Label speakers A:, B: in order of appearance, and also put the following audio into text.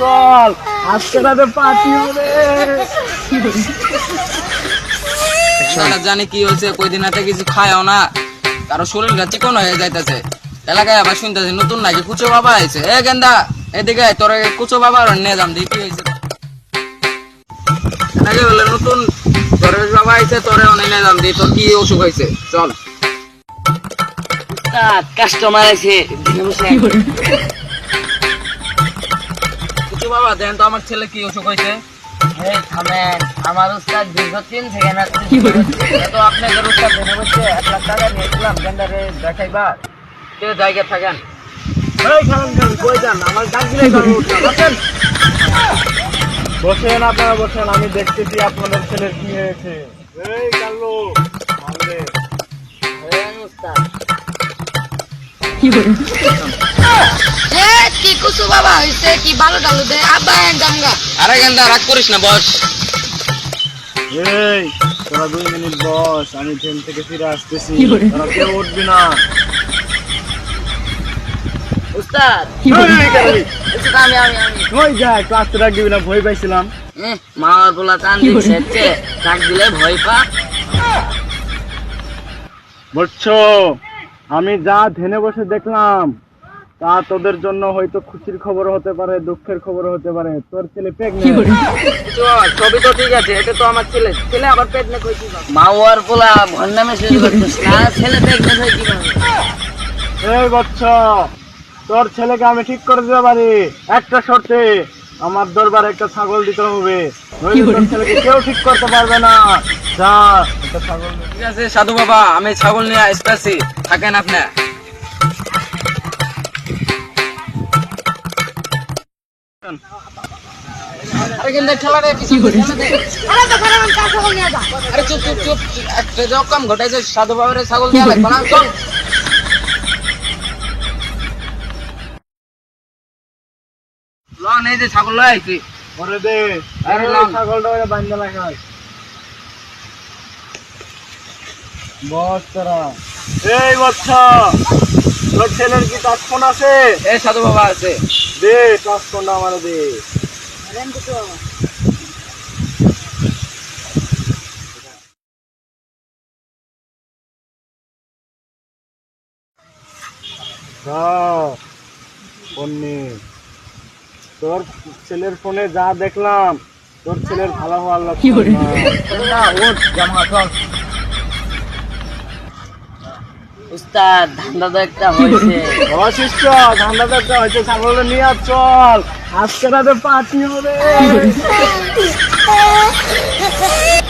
A: চল আজকে রাতে পার্টি হবে।
B: জানি কি হয়েছে কয়দিন হাতে কিছু খায়ও না। কারও শরীরটা চিকন হয়ে যাইতেছে। এলাকায় আবার শুনতেছে নতুন নাকি কুচো বাবা আইছে। এ গেন্দা এদিকে তোর কুচো বাবা আর নিয়ে যাম দেখি হয়েছে। নাকি বলে নতুন তোর বাবা আইছে তোরে অনেক নিয়ে যাম দি তোর কি অসুখ হয়েছে। চল।
C: কাস্টমার আছে দিনে
B: বাবা দেন তো আমার ছেলে কি অসুখ হয়েছে?
C: এই থামেন আমার উস্তাদ
B: তো আপনাদের এক লাখ টাকা নিয়েছিলাম দেখাইবা কে জায়গা থাকেন?
A: বসেন। আপনারা বসেন আমি দেখতেছি আপনাদের ছেলের কি হয়েছে। এই
D: এ কি বাবা হইছে কি ভালো ডালু দে। আব্বা
B: আরে গেন্দা রাগ করিস না বস।
A: এই তোরা দুই মিনিট বস আমি ট্রেন থেকে ফিরে আসতেছি। তোরা কেউ উঠবি না।
C: উস্তাদ।
A: এই, কাল্লু,
C: উস্তাদ আমি আমি আমি।
A: কই যায় ক্লাস তো রাখবি না ভয় পাইছিলাম।
C: মামার পোলা টান দিচ্ছে ডাক দিলে ভয় পা।
A: আমি যা ধেনে বসে দেখলাম তা তোদের জন্য হয়তো খুশির খবর হতে পারে দুঃখের খবর হতে পারে। তোর ছেলে প্রেগনেন্ট
B: সবই তো ঠিক আছে এটা তো আমার ছেলে। ছেলে আবার পেট না কইছি
C: মাওয়ার পোলা ভন্ডা মেসেজ করছিস না ছেলে প্রেগনেন্ট হয়ে কীভাবে
A: এই বচ্চ তোর ছেলেকে আমি ঠিক করে দিতে পারি। একটা শর্তে আমার দরবারে একটা ছাগল দিতে হবে। ছেলেকে কেউ ঠিক করতে পারবে না। যা একটা ছাগল
B: ঠিক আছে সাধু বাবা আমি ছাগল নিয়ে আসতেছি। থাকেন আপনি। সাধু বাবার ছাগল দেওয়া লাগবে না চল। লন এই যে ছাগল লয় আইছি
A: ওরে দে।
B: আরে লাম।
A: ছাগলটা ওরে বান্ধা লাগাই বস তোরা। এই বচ্চ তোর ছেলের কি টাচ ফোন আছে?
B: এ সাধু বাবা আছে।
A: দে টাচ ফোনটা আমার দে। তোর ছেলের ফোনে যা দেখলাম তোর ছেলের ভালো হওয়ার লক্ষণ না।
B: ওঠ জামা
C: উস্তাদ ধান্দা তো একটা হয়েছে।
A: ও শিষ্য ধান্দা দেখতে হয়েছে ছাগল নিয়ে চল। আজকে রাতে পার্টি হবে।